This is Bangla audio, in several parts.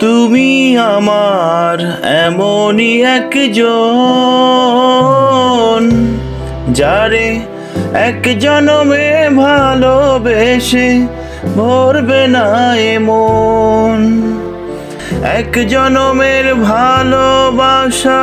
তুমি আমার এমনই একজন যারে এক জনমে ভালোবেসে ভরবে না এমন এক জনমের ভালোবাসা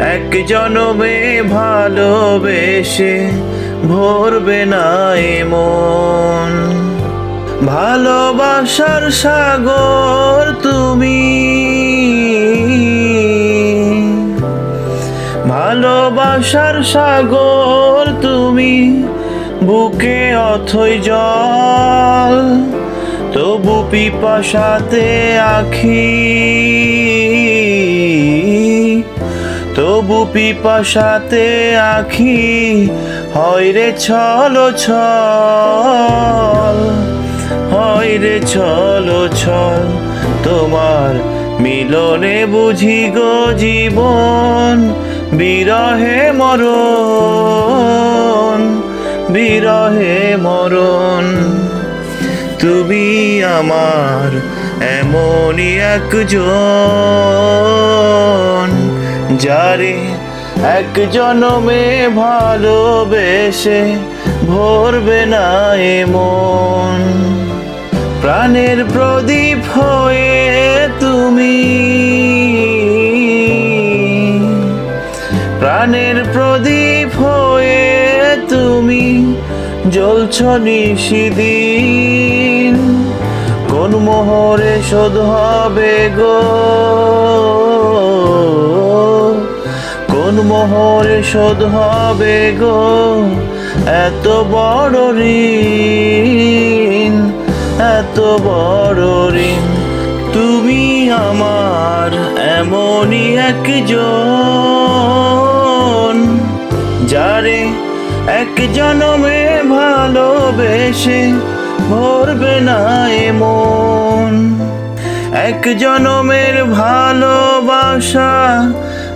এক জনমে ভালোবেসে ভরবে না এমন ভালোবাসার সাগর তুমি। ভালোবাসার সাগর তুমি। বুকে অথই জল, তবু পিপাসাতে আখি। তবু পিপাসাতে আখি হয় রে ছলো, ছল হয় রে ছলো, ছল। তোমার মিলনে বুঝি গো জীবন, বিরহে মরণ বিরহে মরণ। তুমি আমার এমনই একজন। যারে এক জনমে ভালোবেসে ভরবে না এমন প্রাণের প্রদীপ হয়ে তুমি। প্রাণের প্রদীপ হয়ে তুমি জ্বলছ নিশিদিন। কোন মোহরে শোধ হবে গো? মোহরে শোধ হবে গো, এত বড় ঋণ, এত বড় ঋণ। তুমি আমার এমনই একজন, যারে এক জনমে ভালোবেসে ভরবে না এমন এক জনমের ভালোবাসা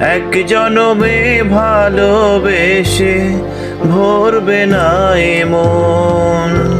এক জনমে ভালোবেসে ভরবে না এমন।